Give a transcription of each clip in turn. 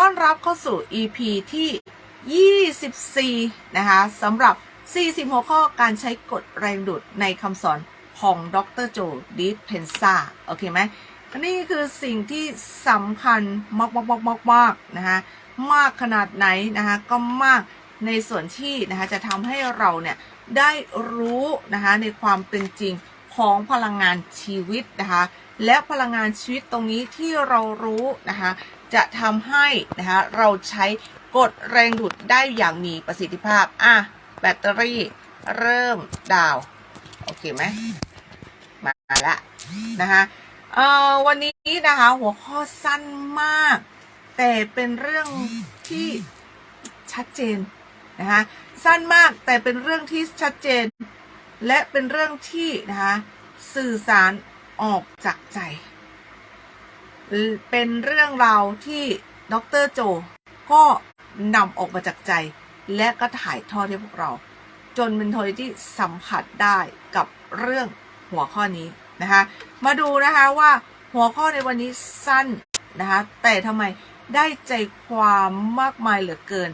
ต้อนรับเข้าสู่ EP ที่ 24 นะคะสำหรับ 40 หัวข้อการใช้กฎแรงดูดในคำสอนของดรโจดิเพนซาโอเคไหมนนี้คือสิ่งที่สำคัญมากมากมากมากมากนะคะมากขนาดไหนนะคะก็มากในส่วนที่นะคะจะทำให้เราเนี่ยได้รู้นะคะในความเป็นจริงของพลังงานชีวิตนะคะ และพลังงานชีวิตตรงนี้ที่เรารู้นะคะจะทำให้นะคะเราใช้กฎแรงดูดได้อย่างมีประสิทธิภาพ อะ แบตเตอรี่เริ่มดาว โอเคไหม มาละนะคะเอ่อวันนี้นะคะหัวข้อสั้นมาก แต่เป็นเรื่องที่ชัดเจนนะคะสั้นมากแต่เป็นเรื่องที่ชัดเจน และเป็นเรื่องที่นะคะสื่อสาร ออกจากใจ เป็นเรื่องราวที่ดรโจ ก็นำออกมาจากใจ และก็ถ่ายทอดให้พวกเรา จนเป็นโทยที่สัมผัสได้กับเรื่องหัวข้อนี้นะคะ มาดูนะคะว่าหัวข้อในวันนี้สั้นนะคะแต่ทำไมได้ใจความมากมายเหลือเกิน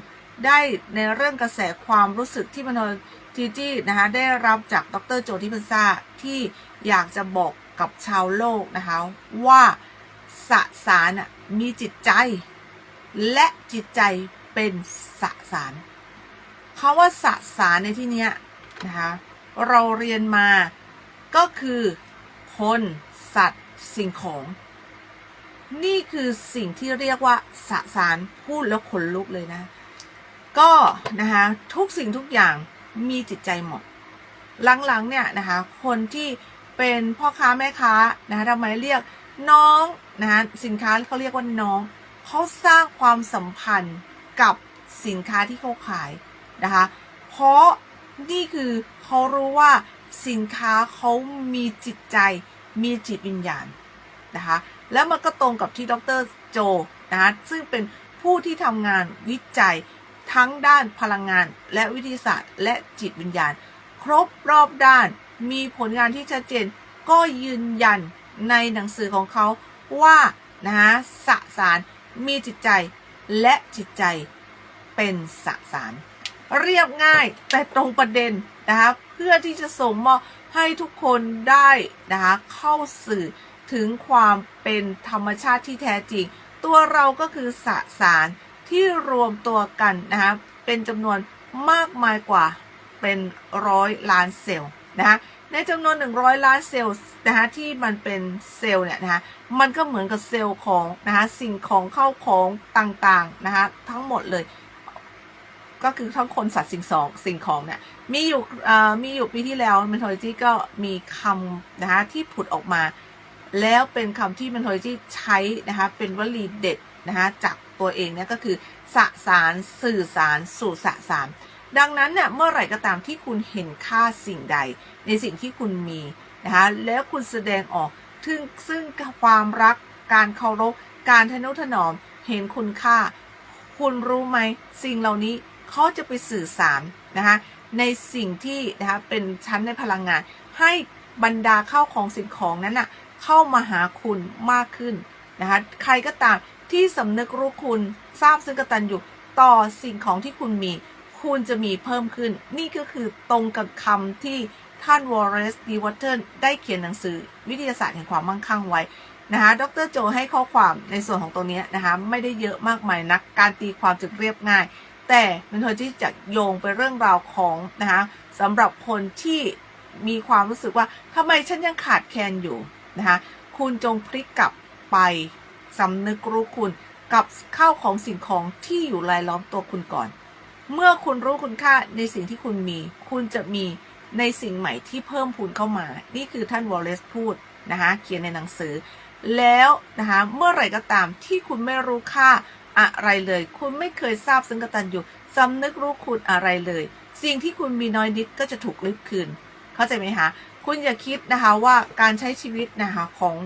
ได้ในเรื่องกระแสความรู้สึกที่มันจีจี้นะคะได้รับจากดรโจทิพันซาที่อยากจะบอก กับชาวโลกนะคะ ว่าสสารมีจิตใจ และจิตใจเป็นสสารคาว่าสสารในที่นี้นะคะเราเรียนมาก็คือคนสัตว์สิ่งของ นี่คือสิ่งที่เรียกว่าสสารพูดแล้วขนลุกเลยนะ ก็นะคะทุกสิ่งทุกอย่างมีจิตใจหมดหลังๆเนี่ยนะคะคนที่ เป็นพ่อค้าแม่ค้านะคะทำไมเรียกน้องนะคะสินค้าเขาเรียกว่าน้องเขาสร้างความสัมพันธ์กับสินค้าที่เขาขายนะคะเพราะนี่คือเขารู้ว่าสินค้าเขามีจิตใจมีจิตวิญญาณนะคะแล้วมันก็ตรงกับที่ดรโจนะคะซึ่งเป็นผู้ที่ทำงานวิจัยทั้งด้านพลังงานและวิทยาศาสตร์ และจิตวิญญาณ ครบรอบด้าน มีผลงานที่ชัดเจนก็ยืนยันในหนังสือของเขาว่านะฮะสสารมีจิตใจและจิตใจเป็นสสาร เรียบง่ายแต่ตรงประเด็นนะคะเพื่อที่จะส่งมอบให้ทุกคนได้นะคะเข้าสื่อถึงความเป็นธรรมชาติที่แท้จริง ตัวเราก็คือสสารที่รวมตัวกันนะคะเป็นจำนวนมากมายกว่าเป็นร้อยล้านเซลล์ นะคะในจำนวน 100 ล้านเซลล์นะคะที่มันเป็นเซลล์เนี่ยนะคะมันก็เหมือนกับเซลล์ของนะคะสิ่งของเข้าของต่างๆนะคะทั้งหมดเลย ก็คือทั้งคนสัตว์สิ่งสองสิ่งของเนี่ยมีอยู่มีอยู่ปีที่แล้ว m e n t o l o g y ก็มีคำนะคะที่ผุดออกมา แล้วเป็นคำที่ m e n t o l o g y ใช้นะคะเป็นวลีเด็ดนะคะจากตัวเองเนี่ยก็คือสสารสื่อสารสู่สสาร ดังนั้นเนี่ยเมื่อไหร่ก็ตามที่คุณเห็นค่าสิ่งใด ในสิ่งที่คุณมีนะคะแล้วคุณแสดงออกถึงซึ่งความรักการเคารพการทนุถนอมเห็นคุณค่า คุณรู้ไหมสิ่งเหล่านี้เขาจะไปสื่อสารนะคะในสิ่งที่นะคะเป็นชั้นในพลังงาน ให้บรรดาเข้าของสิ่งของนั้นนะ่ะเข้ามาหาคุณมากขึ้นนะคะใครก็ตามที่สำนึกรู้คุณทราบซึ่งกตัญญูต่อสิ่งของที่คุณมี คุณจะมีเพิ่มขึ้น นี่ก็คือตรงกับคำที่ท่านวอร์เรสดีวัตเทนได้เขียนหนังสือวิทยาศาสตร์แห่งความมั่งคั่งไว้นะคะดรโจให้ข้อความในส่วนของตรงนี้นะคะไม่ได้เยอะมากมายนักการตีความจึงเรียบง่าย แต่เป็นคนที่จะโยงไปเรื่องราวของนะคะสำหรับคนที่มีความรู้สึกว่าทำไมฉันยังขาดแคลนอยู่นะคะคุณจงพลิกกลับไปสำนึกรู้คุณกับข้าวของสิ่งของที่อยู่รายล้อมตัวคุณก่อน เมื่อคุณรู้คุณค่าในสิ่งที่คุณมี คุณจะมีในสิ่งใหม่ที่เพิ่มพูนเข้ามา นี่คือท่านวอลเลซพูดนะคะเขียนในหนังสือ แล้วนะคะเมื่อไหร่ก็ตามที่คุณไม่รู้ค่าอะไรเลย คุณไม่เคยทราบซึ่งกตัญญูสำนึกรู้คุณอะไรเลย สิ่งที่คุณมีน้อยนิดก็จะถูกลิบคืน เข้าใจไหมคะ คุณอย่าคิดนะคะว่าการใช้ชีวิตนะคะของ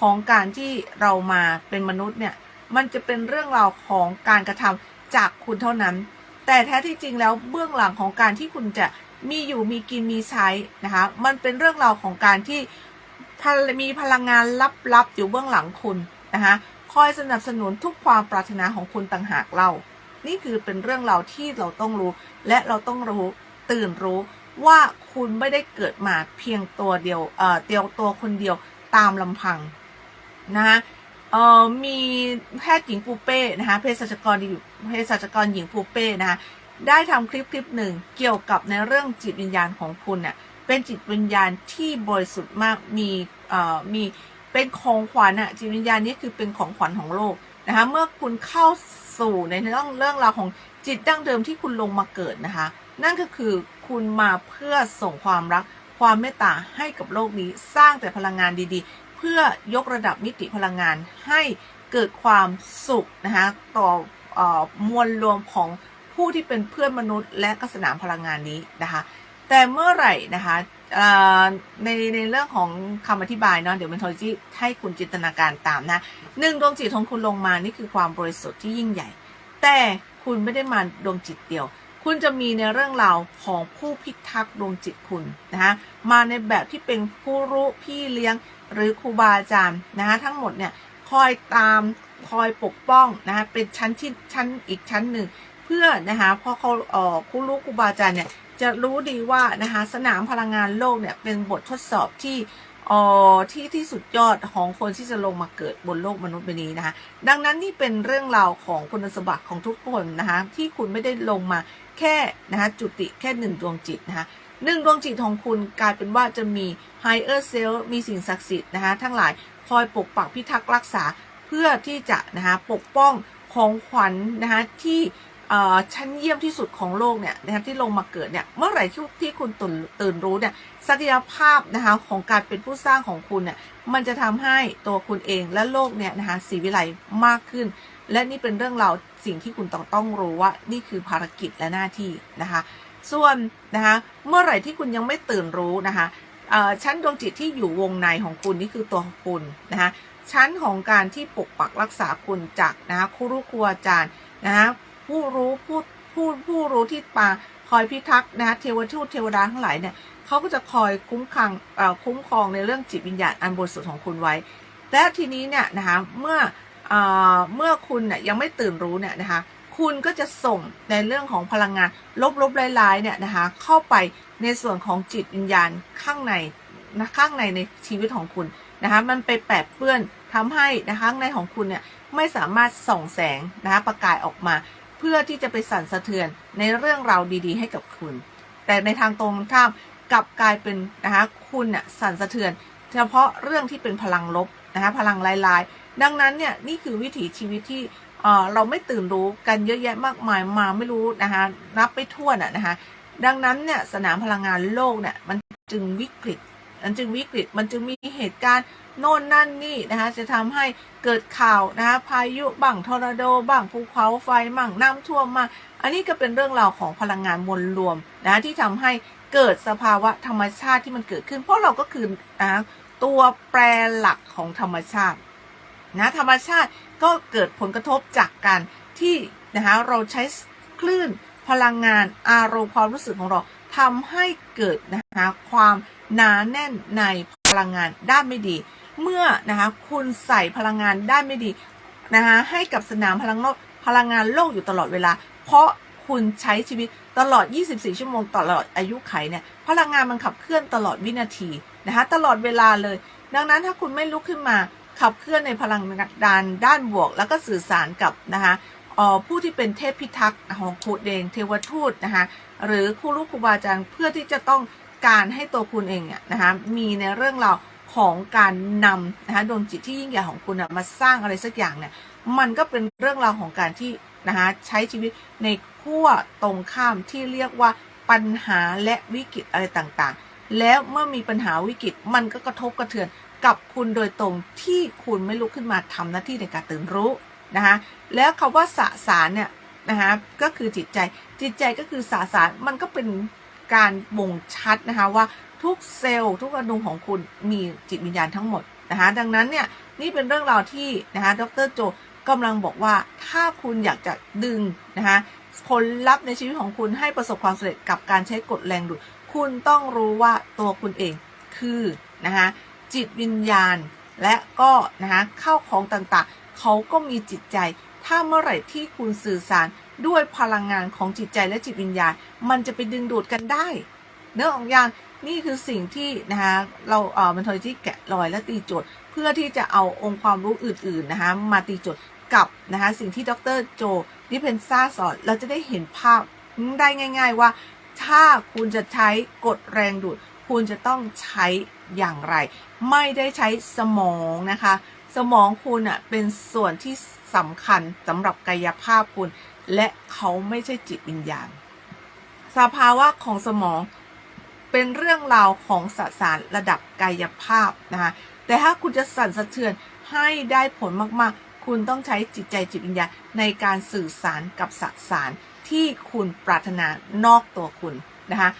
ของการที่เรามาเป็นมนุษย์เนี่ย มันจะเป็นเรื่องราวของการกระทำจากคุณเท่านั้น แต่แท้ที่จริงแล้วเบื้องหลังของการที่คุณจะมีอยู่มีกินมีใช้นะคะ มันเป็นเรื่องราวของการที่มีพลังงานลับๆอยู่เบื้องหลังคุณนะคะคอยสนับสนุนทุกความปรารถนาของคุณต่างหากเล่านี่คือเป็นเรื่องราวที่เราต้องรู้ และเราต้องรู้ตื่นรู้ว่าคุณไม่ได้เกิดมาเพียงตัวเดียวเอ่อเดียวตัวคนเดียวตามลำพังนะคะ เอ่อมีแพทย์หญิงปูเป้นะคะเภสัชกรหญิงเภสัชกรหญิงปูเป้นะคะได้ทำคลิปคลิปหนึ่งเกี่ยวกับในเรื่องจิตวิญญาณของคุณเนี่ยเป็นจิตวิญญาณที่บริสุทธิ์มากมีเอ่อมีเป็นของขวัญอะจิตวิญญาณนี้คือเป็นของขวัญของโลกนะคะเมื่อคุณเข้าสู่ในเรื่องเรื่องราวของจิตดั้งเดิมที่คุณลงมาเกิดนะคะ นั่นก็คือคุณมาเพื่อส่งความรักความเมตตาให้กับโลกนี้สร้างแต่พลังงานดีๆ พื่อยกระดับมิติพลังงานให้เกิดความสุขนะคะต่อออมวลรวมของผู้ที่เป็นเพื่อนมนุษย์ และก็สนามพลังงานนี้นะคะ แต่เมื่อไหร่นะคะในในเรื่องของคำอธิบายเนาะเดี๋ยวเมนทอลจีให้คุณจินตนาการตามนะหนึ่งดวงจิตของคุณลงมานี่คือความบริสุทธิ์ที่ยิ่งใหญ่ แต่คุณไม่ได้มาดวงจิตเดียว คุณจะมีในเรื่องราวของผู้พิทักษ์ดวงจิตคุณนะคะมาในแบบที่เป็นผู้รู้พี่เลี้ยง หรือครูบาอาจารย์นะคะทั้งหมดเนี่ยคอยตามคอยปกป้องนะคะเป็นชั้นที่ชั้นอีกชั้นหนึ่ง เพื่อนะคะพอเขาเอ่อครูรู้ครูบาอาจารย์เนี่ยจะรู้ดีว่านะคะสนามพลังงานโลกเนี่ยเป็นบททดสอบที่อ่อที่ที่สุดยอดของคนที่จะลงมาเกิดบนโลกมนุษย์ใบนี้นะคะดังนั้นนี่เป็นเรื่องราวของคุณสมบัติของทุกคนนะคะที่คุณไม่ได้ลงมาแค่นะคะจุติแค่หนึ่งดวงจิตนะคะ หนึ่งดวงจิตของคุณกลายเป็นว่าจะมี higher self มีสิ่งศักดิ์สิทธิ์นะคะทั้งหลายคอยปกปักพิทักษ์รักษาเพื่อที่จะนะคะปกป้องของขวัญนะคะที่ชั้นเยี่ยมที่สุดของโลกเนี่ยนะคะที่ลงมาเกิดเนี่ยเมื่อไหร่ที่ที่คุณตื่นตื่นรู้เนี่ยศักยภาพนะคะของการเป็นผู้สร้างของคุณเนี่ยมันจะทำให้ตัวคุณเองและโลกเนี่ยนะคะสีวิไลมากขึ้น และนี่เป็นเรื่องราวสิ่งที่คุณต้องต้องรู้ว่านี่คือภารกิจและหน้าที่นะคะ ส่วนนะคะเมื่อไหร่ที่คุณยังไม่ตื่นรู้นะคะชั้นดวงจิตที่อยู่วงในของคุณนี่คือตัวของคุณนะคะชั้นของการที่ปกปักรักษาคุณจากนะคะครูรู้ครูอาจารย์นะคะผู้รู้ผู้ผู้ผู้รู้ที่มาคอยพิทักษ์นะคะเทวทูตเทวดาทั้งหลายเนี่ยเขาก็จะคอยคุ้มครังคุ้มครองในเรื่องจิตวิญญาณอันบริสุทธิ์ของคุณไว้ และทีนี้เนี่ยนะคะเมื่อเอ่อเมื่อคุณเนี่ยยังไม่ตื่นรู้เนี่ยนะคะ คุณก็จะส่งในเรื่องของพลังงานลบๆร้ายๆเนี่ยนะคะเข้าไปในส่วนของจิตวิญญาณข้างในนะข้างในในชีวิตของคุณนะคะมันไปแปดเปื้อนทำให้นะคะข้างในของคุณเนี่ยไม่สามารถส่องแสงนะคะประกายออกมา เพื่อที่จะไปสั่นสะเทือนในเรื่องราวดีๆ ให้กับคุณ แต่ในทางตรงข้ามกลับกลายเป็นนะคะคุณน่ะสั่นสะเทือน เฉพาะเรื่องที่เป็นพลังลบนะคะพลังลายๆ ดังนั้นเนี่ยนี่คือวิถีชีวิตที่ เราไม่ตื่นรู้กันเยอะแยะมากมายมาไม่รู้นะคะนับไม่ถ้วนอะนะคะดังนั้นเนี่ยสนามพลังงานโลกเนี่ยมันจึงวิกฤตมันจึงวิกฤตมันจึงมีเหตุการณ์โน่นนั่นนี่นะคะจะทำให้เกิดข่าวนะคะพายุบ้างทอร์นาโดบ้างภูเขาไฟบ้างน้ำท่วมมาอันนี้ก็เป็นเรื่องราวของพลังงานมวลรวมนะที่ทำให้เกิดสภาวะธรรมชาติที่มันเกิดขึ้น เพราะเราก็คือนะตัวแปรหลักของธรรมชาติ นะธรรมชาติก็เกิดผลกระทบจากการที่นะคะเราใช้คลื่นพลังงานอารมณ์ความรู้สึกของเราทำให้เกิดนะคะความหนาแน่นในพลังงานด้านไม่ดี เมื่อนะคะคุณใส่พลังงานด้านไม่ดีนะคะให้กับสนามพลังโลกพลังงานโลกอยู่ตลอดเวลา เพราะคุณใช้ชีวิตตลอด 24 ชั่วโมงตลอดอายุไขเนี่ยพลังงานมันขับเคลื่อนตลอดวินาทีนะคะตลอดเวลาเลย ดังนั้นถ้าคุณไม่ลุกขึ้นมา ขับเคลื่อนในพลังดานด้านบวก แล้วก็สื่อสารกับนะคะผู้ที่เป็นเทพพิทักษ์ของคุณเองเทวทูตนะคะหรือครูลูกครูบาอาจารย์เพื่อที่จะต้องการให้ตัวคุณเองเนี่ยนะคะมีในเรื่องราวของการนำนะคะดวงจิตที่ยิ่งใหญ่ของคุณน่ะมาสร้างอะไรสักอย่างเนี่ยมันก็เป็นเรื่องราวของการที่นะคะใช้ชีวิตในขั้วตรงข้ามที่เรียกว่าปัญหาและวิกฤตอะไรต่างๆ แล้วเมื่อมีปัญหาวิกฤตมันก็กระทบกระเทือน กับคุณโดยตรงที่คุณไม่ลุกขึ้นมาทำหน้าที่ในการตื่นรู้นะคะแล้วคาว่าสสารเนี่ยนะคะก็คือจิตใจจิตใจก็คือสสารมันก็เป็นการบ่งชัดนะคะว่าทุกเซลล์ทุกอนูของคุณมีจิตวิญญาณทั้งหมดนะคะดังนั้นเนี่ยนี่เป็นเรื่องราวที่นะคะดรโจกำลังบอกว่าถ้าคุณอยากจะดึงนะคะผลลัพธ์ในชีวิตของคุณให้ประสบความสำเร็จกับการใช้กฎแรงดูดคุณต้องรู้ว่าตัวคุณเองคือนะคะ จิตวิญญาณ และก็นะคะเข้าของต่างๆ เขาก็มีจิตใจ ถ้าเมื่อไหร่ที่คุณสื่อสารด้วยพลังงานของจิตใจและจิตวิญญาณ มันจะไปดึงดูดกันได้ เนื้อของอย่างนี่คือสิ่งที่นะคะเราเอ่อมันทอยที่แกะรอยและตีโจทย์ เพื่อที่จะเอาองค์ความรู้อื่นๆนะคะมาตีโจทย์กับนะคะสิ่งที่ดรโจดิเพนซ่าสอนเราจะได้เห็นภาพได้ง่าย ๆ ว่า ถ้าคุณจะใช้กฎแรงดูด คุณจะต้องใช้อย่างไร ไม่ได้ใช้สมองนะคะ สมองคุณอะเป็นส่วนที่สำคัญสำหรับกายภาพคุณ และเขาไม่ใช่จิตวิญญาณ สภาวะของสมองเป็นเรื่องราวของสสารระดับกายภาพนะคะ แต่ถ้าคุณจะสั่นสะเทือนให้ได้ผลมากๆ คุณต้องใช้จิตใจจิตวิญญาณในการสื่อสารกับสสารที่คุณปรารถนานอกตัวคุณนะคะ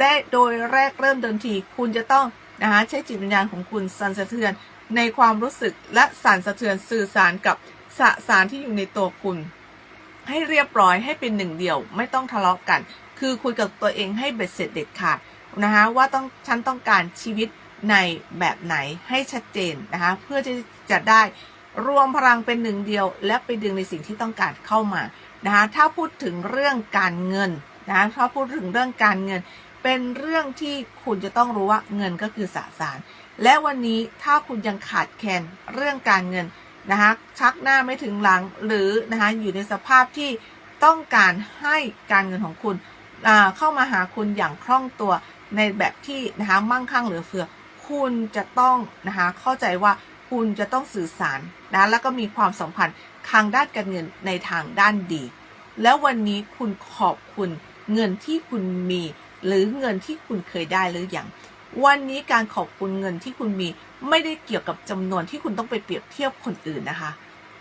ได้โดยแรกเริ่มเดิมที คุณจะต้องนะคะใช้จิตวิญญาณของคุณสั่นสะเทือน ในความรู้สึกและสั่นสะเทือนสื่อสารกับสสารที่อยู่ในตัวคุณ ให้เรียบร้อยให้เป็นหนึ่งเดียว ไม่ต้องทะเลาะกัน คือคุยกับตัวเองให้เบ็ดเสร็จเด็ดขาดนะคะว่าต้องฉันต้องการชีวิตในแบบไหนให้ชัดเจนนะคะเพื่อที่จะได้รวมพลังเป็นหนึ่งเดียว และไปดึงในสิ่งที่ต้องการเข้ามานะคะถ้าพูดถึงเรื่องการเงินนะคะถ้าพูดถึงเรื่องการเงิน เป็นเรื่องที่คุณจะต้องรู้ว่าเงินก็คือสสาร และวันนี้ถ้าคุณยังขาดแคลนเรื่องการเงินนะคะชักหน้าไม่ถึงหลังหรือนะคะอยู่ในสภาพที่ต้องการให้การเงินของคุณเข้ามาหาคุณอย่างคล่องตัวในแบบที่นะคะมั่งคั่งเหลือเฟือ คุณจะต้องนะคะเข้าใจว่าคุณจะต้องสื่อสารนะแล้วก็มีความสัมพันธ์ทางด้านการเงินในทางด้านดี แล้ววันนี้คุณขอบคุณเงินที่คุณมี หรือเงินที่คุณเคยได้หรืออยังวันนี้การขอบคุณเงินที่คุณมีไม่ได้เกี่ยวกับจำนวนที่คุณต้องไปเปรียบเทียบคนอื่นนะคะ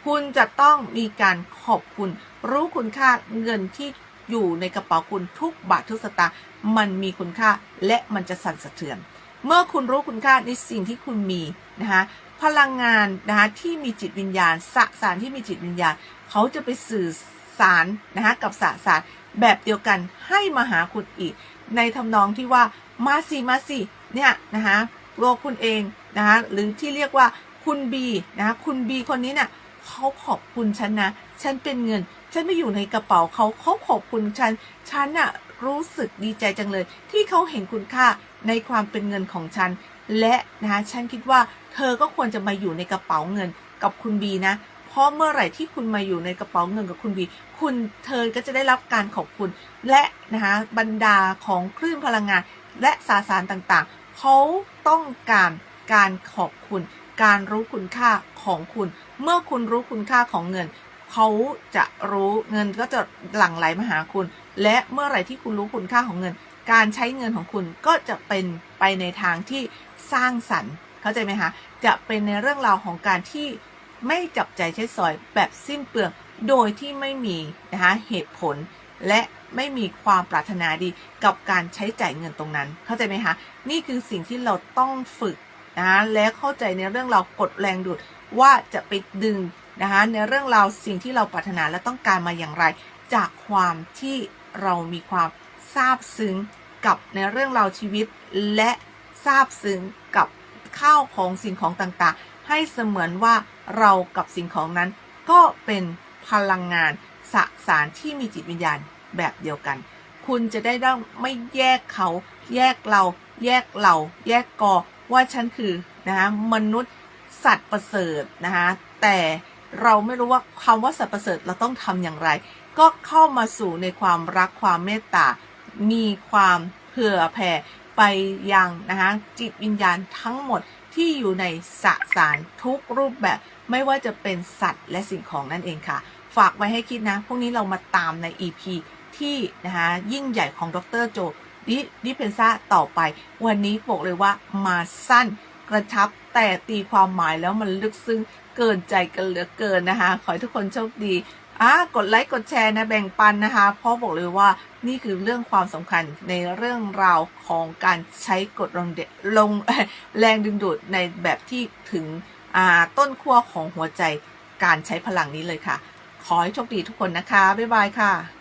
คุณจะต้องมีการขอบคุณ รู้คุณค่าเงินที่อยู่ในกระเป๋าคุณทุกบาททุกสตางค์มันมีคุณค่าและมันจะสั่นสะเทือน เมื่อคุณรู้คุณค่าในสิ่งที่คุณมีนะคะพลังงานนะคะที่มีจิตวิญญาณสสารที่มีจิตวิญญาณ เขาจะไปสื่อสารนะคะกับสสารแบบเดียวกันให้มาหาคุณอีก ในทำนองที่ว่ามาสิมาสิเนี่ยนะคะตัวคุณเองนะคะหรือที่เรียกว่าคุณบีนะคะคุณบีคนนี้เนี่ยเขาขอบคุณฉันนะ ฉันเป็นเงิน ฉันไม่อยู่ในกระเป๋าเขาเขาขอบคุณฉัน ฉันอะรู้สึกดีใจจังเลย ที่เขาเห็นคุณค่าในความเป็นเงินของฉัน และนะคะฉันคิดว่าเธอก็ควรจะมาอยู่ในกระเป๋าเงินกับคุณบีนะ เพราะเมื่อไหร่ที่คุณมาอยู่ในกระเป๋าเงินกับคุณบีคุณเธอก็จะได้รับการขอบคุณ และนะคะบรรดาของคลื่นพลังงาน และสาสารต่างๆเขาต้องการการขอบคุณ การรู้คุณค่าของคุณ เมื่อคุณรู้คุณค่าของเงินเขาจะรู้เงินก็จะหลั่งไหลมาหาคุณ และเมื่อไหร่ที่คุณรู้คุณค่าของเงิน การใช้เงินของคุณก็จะเป็นไปในทางที่สร้างสรรค์ เข้าใจไหมคะ จะเป็นในเรื่องราวของการที่ ไม่จับใจใช้สอยแบบสิ้นเปลืองโดยที่ไม่มีนะคะเหตุผลและไม่มีความปรารถนาดีกับการใช้จ่ายเงินตรงนั้น เข้าใจไหมคะ นี่คือสิ่งที่เราต้องฝึกนะคะและเข้าใจในเรื่องเรากดแรงดูดว่าจะไปดึงนะคะในเรื่องราวสิ่งที่เราปรารถนาและต้องการมาอย่างไร จากความที่เรามีความซาบซึ้งกับในเรื่องราวชีวิต และซาบซึ้งกับข้าวของสิ่งของต่างๆ ให้เสมือนว่า เรากับสิ่งของนั้น ก็เป็นพลังงานสสารที่มีจิตวิญญาณแบบเดียวกัน คุณจะได้ต้องไม่แยกเขา แยกเรา แยกเรา แยกกอ ว่าฉันคือนะคะมนุษย์สัตว์ประเสริฐนะคะแต่เราไม่รู้ว่าคำว่าสัตว์ประเสริฐเราต้องทำอย่างไร ก็เข้ามาสู่ในความรักความเมตตา มีความเผื่อแผ่ไปยังนะคะจิตวิญญาณทั้งหมด ที่อยู่ในสสารทุกรูปแบบ ไม่ว่าจะเป็นสัตว์และสิ่งของนั่นเองค่ะ ฝากไว้ให้คิดนะ พวกนี้เรามาตามใน EP ที่นะคะยิ่งใหญ่ของดรโจดิดิเพนซ่าต่อไป วันนี้บอกเลยว่ามาสั้นกระชับแต่ตีความหมายแล้วมันลึกซึ้งเกินใจกันเหลือเกินนะคะ ขอให้ทุกคนโชคดี อะกดไลค์กดแชร์นะแบ่งปันนะคะเพราะบอกเลยว่านี่คือเรื่องความสำคัญในเรื่องราวของการใช้กดลงเดลงแรงดึงดูดในแบบที่ถึงต้นขั้วของหัวใจการใช้พลังนี้เลยค่ะ ขอให้โชคดีทุกคนนะคะ บ๊ายบายค่ะ